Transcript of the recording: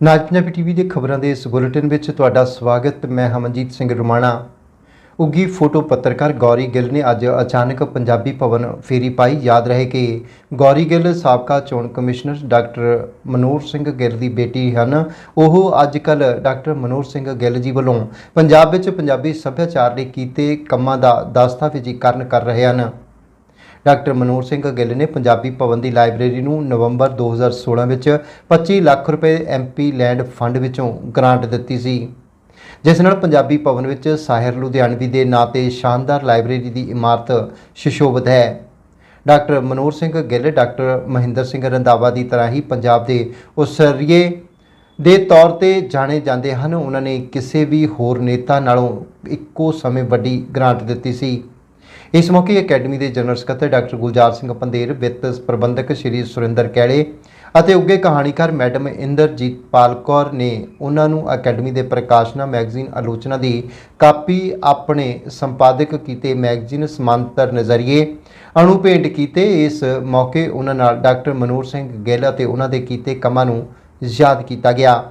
ਨਾਜ Punjabi TV ਦੇ ਖਬਰਾਂ ਦੇ ਇਸ ਬੁਲੇਟਿਨ ਵਿੱਚ ਤੁਹਾਡਾ ਸਵਾਗਤ, ਮੈਂ ਹਮਨਜੀਤ ਸਿੰਘ ਰੁਮਾਣਾ। ਉੱਗੀ ਫੋਟੋ ਪੱਤਰਕਾਰ ਗੌਰੀ ਗਿੱਲ ਨੇ ਅੱਜ ਅਚਾਨਕ ਪੰਜਾਬੀ ਭਵਨ ਫੇਰੀ ਪਾਈ। ਯਾਦ ਰਹੇ ਕਿ ਗੌਰੀ ਗਿੱਲ ਸਾਬਕਾ ਚੋਣ ਕਮਿਸ਼ਨਰ ਡਾਕਟਰ ਮਨੋਹਰ ਸਿੰਘ ਗਿੱਲ ਦੀ ਬੇਟੀ ਹਨ। ਉਹ ਅੱਜ ਕੱਲ ਡਾਕਟਰ ਮਨੋਹਰ ਸਿੰਘ ਗਿੱਲ ਜੀ ਵੱਲੋਂ ਪੰਜਾਬ ਵਿੱਚ ਪੰਜਾਬੀ ਸੱਭਿਆਚਾਰ ਲਈ ਕੀਤੇ ਕੰਮਾਂ ਦਾ ਦਸਤਾਵੇਜ਼ੀਕਰਨ ਕਰ ਰਹੇ ਹਨ। ਡਾਕਟਰ ਮਨੋਹਰ ਸਿੰਘ ਗਿੱਲ ਨੇ ਪੰਜਾਬੀ ਭਵਨ ਦੀ ਲਾਇਬ੍ਰੇਰੀ ਨੂੰ ਨਵੰਬਰ 2016 ਵਿੱਚ 25 ਲੱਖ ਰੁਪਏ ਐਮਪੀ ਲੈਂਡ ਫੰਡ ਵਿੱਚੋਂ ਗ੍ਰਾਂਟ ਦਿੱਤੀ ਸੀ। ਜਿਸ ਨਾਲ ਪੰਜਾਬੀ ਭਵਨ ਵਿੱਚ ਸਾਹਿਰ ਲੁਧਿਆਣਵੀ ਦੇ ਨਾਂ ਤੇ ਸ਼ਾਨਦਾਰ ਲਾਇਬ੍ਰੇਰੀ ਦੀ ਇਮਾਰਤ ਸੁਸ਼ੋਭਿਤ ਹੈ। ਡਾਕਟਰ ਮਨੋਹਰ ਸਿੰਘ ਗਿੱਲ, ਡਾਕਟਰ ਮਹਿੰਦਰ ਸਿੰਘ ਰੰਧਾਵਾ ਦੀ ਤਰ੍ਹਾਂ ਹੀ ਪੰਜਾਬ ਦੇ ਉਸਰੀਏ ਦੇ ਤੌਰ ਤੇ ਜਾਣੇ ਜਾਂਦੇ ਹਨ। ਉਹਨਾਂ ਨੇ ਕਿਸੇ ਵੀ ਹੋਰ ਨੇਤਾ ਨਾਲੋਂ ਇੱਕੋ ਸਮੇਂ ਵੱਡੀ ਗ੍ਰਾਂਟ ਦਿੱਤੀ ਸੀ। ਇਸ ਮੌਕੇ ਅਕੈਡਮੀ ਦੇ ਜਨਰਲ ਸਕੱਤਰ ਡਾਕਟਰ ਗੁਲਜ਼ਾਰ ਸਿੰਘ ਪੰਦੇਰ ਵਿੱਤ ਪ੍ਰਬੰਧਕ ਸ਼੍ਰੀ ਸੁਰਿੰਦਰ ਕੈਲੇ ਅਤੇ ਉੱਗੇ ਕਹਾਣੀਕਾਰ ਮੈਡਮ ਇੰਦਰਜੀਤ ਪਾਲ ਕੌਰ ਨੇ ਉਹਨਾਂ ਨੂੰ ਅਕੈਡਮੀ ਦੇ ਪ੍ਰਕਾਸ਼ਨਾ ਮੈਗਜ਼ੀਨ ਆਲੋਚਨਾ ਦੀ ਕਾਪੀ ਆਪਣੇ ਸੰਪਾਦਕ ਕੀਤੇ ਮੈਗਜ਼ੀਨ ਸਮਾਂਤਰ ਨਜ਼ਰੀਏ ਅਣੂ ਭੇਂਟ ਕੀਤੇ। ਇਸ ਮੌਕੇ ਉਹਨਾਂ ਨਾਲ ਡਾਕਟਰ ਮਨੋਹਰ ਸਿੰਘ ਗਿੱਲ ਅਤੇ ਉਹਨਾਂ ਦੇ ਕੀਤੇ ਕੰਮਾਂ ਨੂੰ ਯਾਦ ਕੀਤਾ ਗਿਆ।